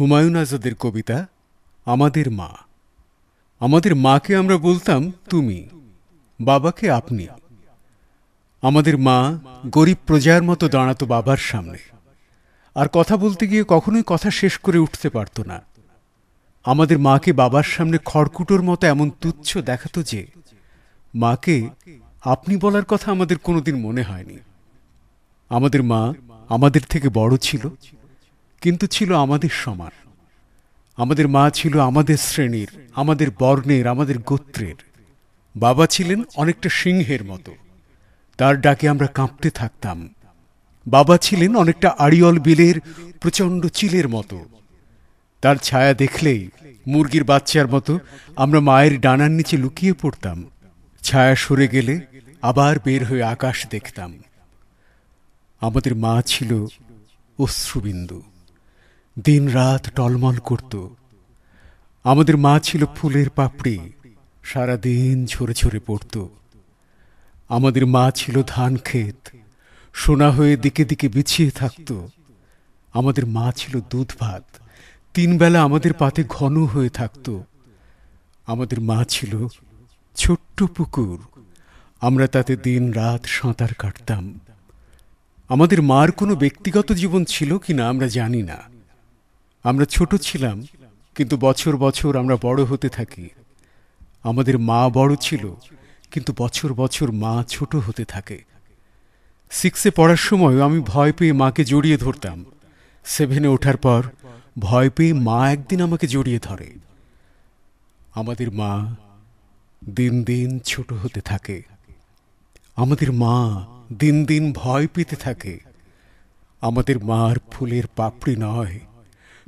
হুমায়ুন আজাদের কবিতা, আমাদের মা আমাদের মাকে আমরা বলতাম তুমি, বাবাকে আপনি। আমাদের মা গরিব প্রজার মতো দাঁড়াতো বাবার সামনে। আর কথা বলতে গিয়ে কখনোই কথা শেষ করে উঠতে পারত না। আমাদের মাকে বাবার সামনে খড়কুটোর মতো এমন তুচ্ছ দেখাতো যে, মাকে আপনি বলার কথা আমাদের কোনোদিন মনে হয়নি। আমাদের মা আমাদের থেকে বড় ছিল। কিন্তু ছিল আমাদের সমান। আমাদের মা ছিল আমাদের শ্রেণির, আমাদের বর্ণের, আমাদের গোত্রের। বাবা ছিলেন অনেকটা সিংহের মতো। তার ডাকে আমরা কাঁপতে থাকতাম। বাবা ছিলেন অনেকটা আড়িয়ল বিলের, প্রচণ্ড চিলের মতো। তার ছায়া দেখলেই মুরগির বাচ্চার মতো আমরা মায়ের ডানার নিচে লুকিয়ে পড়তাম। ছায়া সরে গেলে আবার বের হয়ে আকাশ দেখতাম। আমাদের মা ছিল অশ্রুবিন্দু। দিন রাত টলমল করত। আমাদের মা ছিল ফুলের পাপড়ি সারা দিন ঝরে ঝরে পড়ত। আমাদের মা ছিল ধান ক্ষেত, সোনা হয়ে দিকে দিকে বিছিয়ে থাকত। আমাদের মা ছিল দুধ ভাত, তিন বেলা আমাদের পাতে ঘন হয়ে থাকত। আমাদের মা ছিল ছোট্ট পুকুর, আমরা তাতে দিন রাত সাঁতার কাটতাম। আমাদের মার কোনো ব্যক্তিগত জীবন ছিল কি না আমরা জানি না। আমরা ছোট ছিলাম, কিন্তু বছর বছর আমরা বড় হতে থাকি। আমাদের মা বড় ছিল, কিন্তু বছর বছর মা ছোট হতে থাকে। সিক্সে পড়ার সময় আমি ভয় পেয়ে মাকে জড়িয়ে ধরতাম। সেভেনে ওঠার পর ভয় পেয়ে মা একদিন আমাকে জড়িয়ে ধরে। আমাদের মা দিন দিন ছোট হতে থাকে। আমাদের মা দিন দিন ভয় পেতে থাকে। আমাদের মার ফুলের পাপড়ি নয়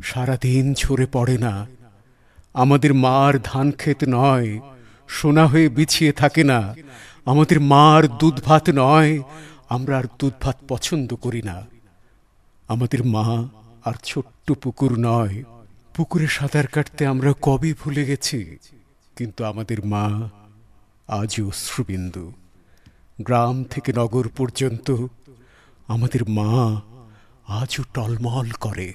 সারাদিন ঝরে পড়ে না। আমাদের মার ধান ক্ষেত নয়, সোনা হয়ে বিছিয়ে থাকে না। আমাদের মার দুধ ভাত নয়, আমরা আর দুধ ভাত পছন্দ করি না। আমাদের মা আর ছোট্ট পুকুর নয়। পুকুরে সাঁতার কাটতে আমরা কবে ভুলে গেছি। কিন্তু আমাদের মা আজও অশ্রুবিন্দু। গ্রাম থেকে নগর পর্যন্ত আমাদের মা আজও টলমল করে।